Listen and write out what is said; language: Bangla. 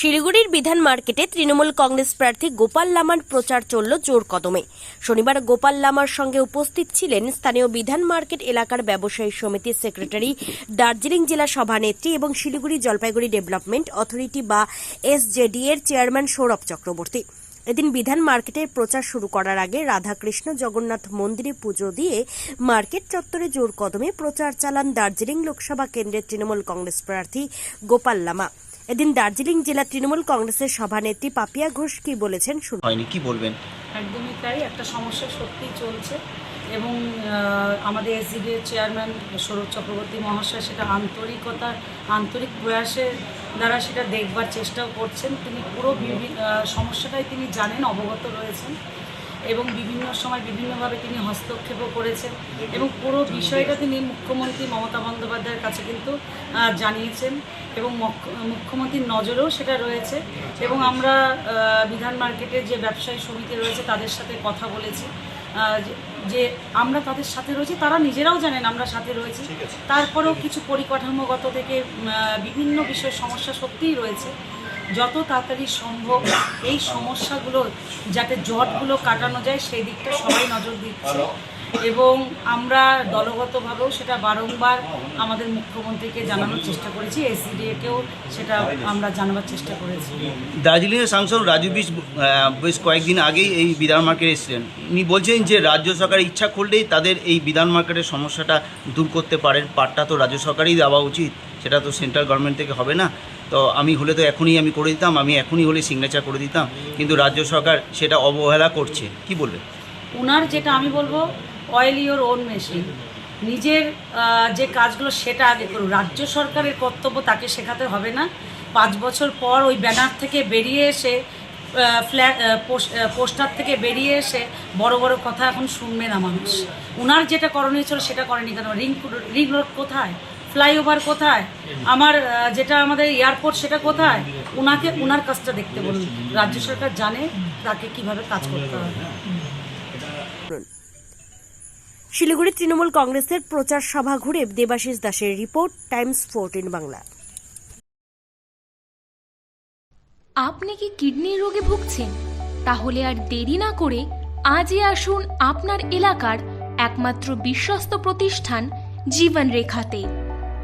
শিলিগুড়ির বিধান মার্কেটে তৃণমূল কংগ্রেস প্রার্থী গোপাল লামার প্রচার চলল জোর কদমে। শনিবার গোপাল লামার সঙ্গে উপস্থিত ছিলেন স্থানীয় বিধান মার্কেট এলাকার ব্যবসায়ী সমিতির সেক্রেটারি, দার্জিলিং জেলা সভানেত্রী এবং শিলিগুড়ি জলপাইগুড়ি ডেভেলপমেন্ট অথরিটি বা এসজেডি এর চেয়ারম্যান সৌরভ চক্রবর্তী। এদিন বিধান মার্কেটের প্রচার শুরু করার আগে রাধাকৃষ্ণ জগন্নাথ মন্দিরে পুজো দিয়ে মার্কেট চত্বরে জোর কদমে প্রচার চালান দার্জিলিং লোকসভা কেন্দ্রের তৃণমূল কংগ্রেস প্রার্থী গোপাল লামা। এদিন দার্জিলিং জেলা তৃণমূল কংগ্রেসের সভানেত্রী পাপিয়া ঘোষ কি বলেছেন শুনুন। হয়নি কি বলবেন? একদমই তাই একটা সমস্যা সত্যিই চলছে এবং আমাদের এসজিডি চেয়ারম্যান সৌরভ চক্রবর্তী মহাশয় সেটা আন্তরিকতা আন্তরিক প্রয়াসের দ্বারা সেটা দেখবার চেষ্টাও করছেন। তিনি পুরো সমস্যাটাই তিনি জানেন অবগত রয়েছেন। এবং বিভিন্ন সময় বিভিন্নভাবে তিনি হস্তক্ষেপও করেছেন এবং পুরো বিষয়টা তিনি মুখ্যমন্ত্রী মমতা বন্দ্যোপাধ্যায়ের কাছে কিন্তু জানিয়েছেন এবং মুখ্যমন্ত্রীর নজরেও সেটা রয়েছে এবং আমরা বিধান মার্কেটের যে ব্যবসায়ী সমিতি রয়েছে তাদের সাথে কথা বলেছি যে- আমরা তাদের সাথে রয়েছি তারা নিজেরাও জানেন আমরা সাথে রয়েছি। তারপরেও কিছু পরিকাঠামোগত থেকে বিভিন্ন বিষয় সমস্যা সত্যিই রয়েছে। যত তাড়াতাড়ি সম্ভব এই সমস্যাগুলো যাতে জটগুলো কাটানো যায়, সেই দিকটা সবাই নজর দিচ্ছে। এবং আমরা দলগতভাবেও সেটা বারংবার আমাদের মুখ্যমন্ত্রীকে জানানোর চেষ্টা করেছি, এসিডিএকেও সেটা আমরা জানাবার চেষ্টা করেছি। দার্জিলিংয়ের সাংসদ রাজু বিশ বেশ কয়েকদিন আগেই এই বিধান মার্কেটে এসেছিলেন। উনি বলছেন যে, রাজ্য সরকার ইচ্ছা করলেই তাদের এই বিধান মার্কেটের সমস্যাটা দূর করতে পারেন, পাটটা তো রাজ্য সরকারই দেওয়া উচিত। সেটা তো সেন্ট্রাল গভর্নমেন্ট থেকে হবে না। তো আমি হলে তো এখনই আমি করে দিতাম, আমি এখনই হলে সিগনেচার করে দিতাম। কিন্তু রাজ্য সরকার সেটা অবহেলা করছে। কি বলবে? ওনার যেটা আমি বলব অয়েল ইওর ওন মেশিন নিজের যে কাজগুলো সেটা আগে করুন। রাজ্য সরকারের কর্তব্য তাকে শেখাতে হবে না। পাঁচ বছর পর ওই ব্যানার থেকে বেরিয়ে এসে ফ্ল্যাট পোস্টার থেকে বেরিয়ে এসে বড় বড় কথা এখন শুনবে না মানুষ। ওনার যেটা করণীয় ছিল সেটা করেনি কেন? রিং রিং রোড কোথায়? ফ্লাইওভার কোথায়? আমার যেটা আমাদের এয়ারপোর্ট সেটা কোথায়? ওনাকে ওনার কাজটা দেখতে বলুন। রাজ্য সরকার জানে তাকে কীভাবে কাজ করতে হবে। শিলিগুড়ি তৃণমূল কংগ্রেসের প্রচার সভা ঘুরে দেবাশিস দাসের রিপোর্ট টাইমস ফোরটিন বাংলা। আপনি কি কিডনির রোগে ভুগছেন? তাহলে আর দেরি না করে আজই আসুন আপনার এলাকার একমাত্র বিশ্বস্ত প্রতিষ্ঠান জীবন রেখাতে